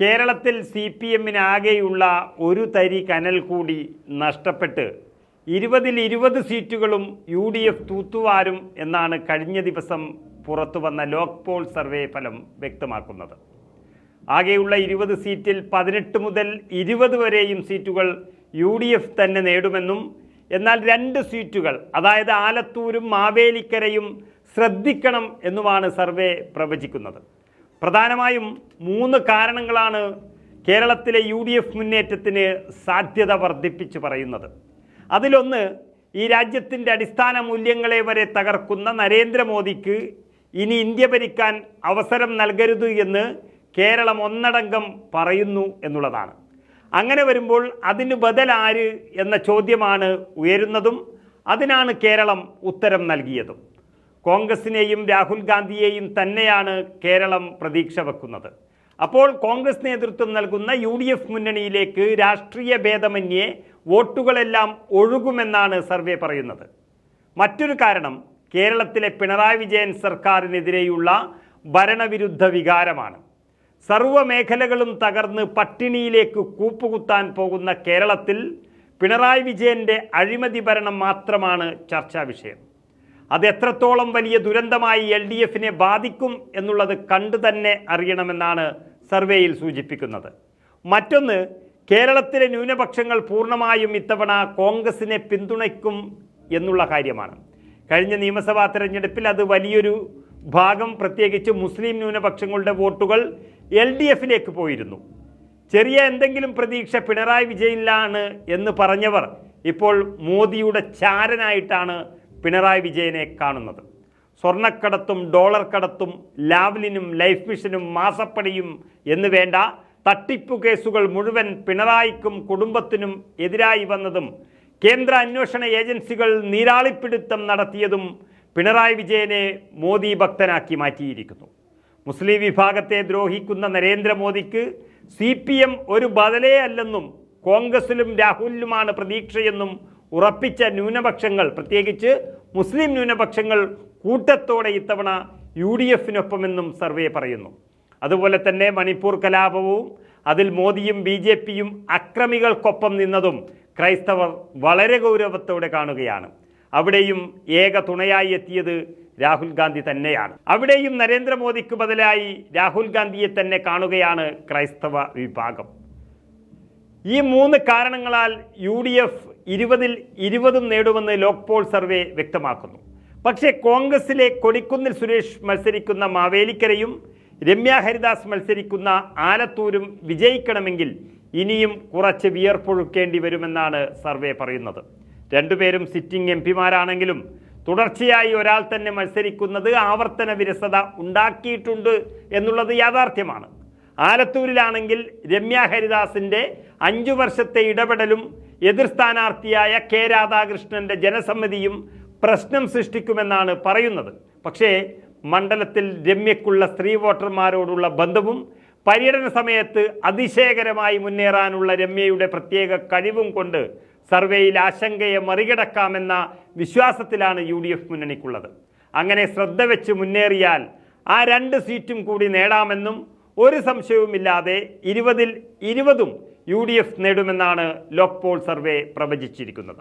കേരളത്തിൽ C P എമ്മിനാകെയുള്ള ഒരു തരി കനൽ കൂടി നഷ്ടപ്പെട്ട് ഇരുപതിൽ ഇരുപത് സീറ്റുകളും യു ഡി എഫ് തൂത്തുവാരും എന്നാണ് കഴിഞ്ഞ ദിവസം പുറത്തു വന്ന സർവേ ഫലം വ്യക്തമാക്കുന്നത്. ആകെയുള്ള ഇരുപത് സീറ്റിൽ പതിനെട്ട് മുതൽ ഇരുപത് വരെയും സീറ്റുകൾ യു ഡി എഫ് തന്നെ നേടുമെന്നും എന്നാൽ രണ്ട് സീറ്റുകൾ അതായത് ആലത്തൂരും മാവേലിക്കരയും ശ്രദ്ധിക്കണം എന്നുമാണ് സർവേ പ്രവചിക്കുന്നത്. പ്രധാനമായും മൂന്ന് കാരണങ്ങളാണ് കേരളത്തിലെ യു ഡി എഫ് മുന്നേറ്റത്തിന് സാധ്യത വർദ്ധിപ്പിച്ച് പറയുന്നത്. അതിലൊന്ന് ഈ രാജ്യത്തിന്റെ അടിസ്ഥാന മൂല്യങ്ങളെ വരെ തകർക്കുന്ന നരേന്ദ്രമോദിക്ക് ഇനി ഇന്ത്യ ഭരിക്കാൻ അവസരം നൽകരുത് എന്ന് കേരളം ഒന്നടങ്കം പറയുന്നു എന്നുള്ളതാണ്. അങ്ങനെ വരുമ്പോൾ അതിന് ബദൽ ആര് എന്ന ചോദ്യമാണ് ഉയരുന്നതും അതിനാണ് കേരളം ഉത്തരം നൽകിയതും. കോൺഗ്രസിനെയും രാഹുൽ ഗാന്ധിയെയും തന്നെയാണ് കേരളം പ്രതീക്ഷ വെക്കുന്നത്. അപ്പോൾ കോൺഗ്രസ് നേതൃത്വം നൽകുന്ന യു ഡി എഫ് മുന്നണിയിലേക്ക് രാഷ്ട്രീയ ഭേദമന്യേ വോട്ടുകളെല്ലാം ഒഴുകുമെന്നാണ് സർവേ പറയുന്നത്. മറ്റൊരു കാരണം കേരളത്തിലെ പിണറായി വിജയൻ സർക്കാരിനെതിരെയുള്ള ഭരണവിരുദ്ധ വികാരമാണ്. സർവ മേഖലകളും തകർന്ന് പട്ടിണിയിലേക്ക് കൂപ്പുകുത്താൻ പോകുന്ന കേരളത്തിൽ പിണറായി വിജയന്റെ അഴിമതി ഭരണം മാത്രമാണ് ചർച്ചാ വിഷയം. അത് എത്രത്തോളം വലിയ ദുരന്തമായി എൽ ഡി എഫിനെ ബാധിക്കും എന്നുള്ളത് കണ്ടു തന്നെ അറിയണമെന്നാണ് സർവേയിൽ സൂചിപ്പിക്കുന്നത്. മറ്റൊന്ന് കേരളത്തിലെ ന്യൂനപക്ഷങ്ങൾ പൂർണമായും ഇത്തവണ കോൺഗ്രസിനെ പിന്തുണയ്ക്കും എന്നുള്ള കാര്യമാണ്. കഴിഞ്ഞ നിയമസഭാ തെരഞ്ഞെടുപ്പിൽ അത് വലിയൊരു ഭാഗം പ്രത്യേകിച്ച് മുസ്ലിം ന്യൂനപക്ഷങ്ങളുടെ വോട്ടുകൾ എൽ ഡി എഫിലേക്ക് പോയിരുന്നു. ചെറിയ എന്തെങ്കിലും പ്രതീക്ഷ പിണറായി വിജയനിലാണ് എന്ന് പറഞ്ഞവർ ഇപ്പോൾ മോദിയുടെ ചാരനായിട്ടാണ് പിണറായി വിജയനെ കാണുന്നത്. സ്വർണക്കടത്തും ഡോളർ കടത്തും ലാവ്ലിനും ലൈഫ് മിഷനും മാസപ്പടിയും എന്ന് വേണ്ട തട്ടിപ്പു കേസുകൾ മുഴുവൻ പിണറായിക്കും കുടുംബത്തിനും എതിരായി വന്നതും കേന്ദ്ര അന്വേഷണ ഏജൻസികൾ നീരാളിപ്പിടുത്തം നടത്തിയതും പിണറായി വിജയനെ മോദി ഭക്തനാക്കി മാറ്റിയിരിക്കുന്നു. മുസ്ലിം വിഭാഗത്തെ ദ്രോഹിക്കുന്ന നരേന്ദ്രമോദിക്ക് സി പി എം ഒരു ബദലേ അല്ലെന്നും കോൺഗ്രസിലും രാഹുലിലുമാണ് പ്രതീക്ഷയെന്നും ഉറപ്പിച്ച ന്യൂനപക്ഷങ്ങൾ പ്രത്യേകിച്ച് മുസ്ലിം ന്യൂനപക്ഷങ്ങൾ കൂട്ടത്തോടെ ഇത്തവണ യു ഡി എഫിനൊപ്പമെന്നും സർവേ പറയുന്നു. അതുപോലെ തന്നെ മണിപ്പൂർ കലാപവും അതിൽ മോദിയും ബി ജെ പിയും അക്രമികൾക്കൊപ്പം നിന്നതും ക്രൈസ്തവർ വളരെ ഗൗരവത്തോടെ കാണുകയാണ്. അവിടെയും ഏക തുണയായി എത്തിയത് രാഹുൽ ഗാന്ധി തന്നെയാണ്. അവിടെയും നരേന്ദ്രമോദിക്ക് ബദലായി രാഹുൽ ഗാന്ധിയെ തന്നെ കാണുകയാണ് ക്രൈസ്തവ വിഭാഗം. ഈ മൂന്ന് കാരണങ്ങളാൽ യു ഡി എഫ് ഇരുപതിൽ ഇരുപതും നേടുമെന്ന് ലോക്പോൾ സർവേ വ്യക്തമാക്കുന്നു. പക്ഷേ കോൺഗ്രസിലെ കൊടിക്കുന്നിൽ സുരേഷ് മത്സരിക്കുന്ന മാവേലിക്കരയും രമ്യ ഹരിദാസ് മത്സരിക്കുന്ന ആലത്തൂരും വിജയിക്കണമെങ്കിൽ ഇനിയും കുറച്ച് വിയർപ്പൊഴുക്കേണ്ടി വരുമെന്നാണ് സർവേ പറയുന്നത്. രണ്ടുപേരും സിറ്റിംഗ് എം പിമാരാണെങ്കിലും തുടർച്ചയായി ഒരാൾ തന്നെ മത്സരിക്കുന്നത് ആവർത്തന വിരസത ഉണ്ടാക്കിയിട്ടുണ്ട് എന്നുള്ളത് യാഥാർത്ഥ്യമാണ്. ആലത്തൂരിലാണെങ്കിൽ രമ്യ ഹരിദാസിന്റെ അഞ്ചു വർഷത്തെ ഇടപെടലും എതിർ സ്ഥാനാർത്ഥിയായ കെ രാധാകൃഷ്ണന്റെ ജനസമ്മതിയും പ്രശ്നം സൃഷ്ടിക്കുമെന്നാണ് പറയുന്നത്. പക്ഷേ മണ്ഡലത്തിൽ രമ്യക്കുള്ള സ്ത്രീ വോട്ടർമാരോടുള്ള ബന്ധവും പര്യടന സമയത്ത് അതിശയകരമായി മുന്നേറാനുള്ള രമ്യയുടെ പ്രത്യേക കഴിവും കൊണ്ട് സർവേയിൽ ആശങ്കയെ മറികടക്കാമെന്ന വിശ്വാസത്തിലാണ് യു ഡി എഫ് മുന്നണിക്കുള്ളത്. അങ്ങനെ ശ്രദ്ധ വെച്ച് മുന്നേറിയാൽ ആ രണ്ട് സീറ്റും കൂടി നേടാമെന്നും ഒരു സംശയവുമില്ലാതെ ഇരുപതിൽ ഇരുപതും യു ഡി എഫ് നേടുമെന്നാണ് ലോക്പോൾ സർവേ പ്രവചിച്ചിരിക്കുന്നത്.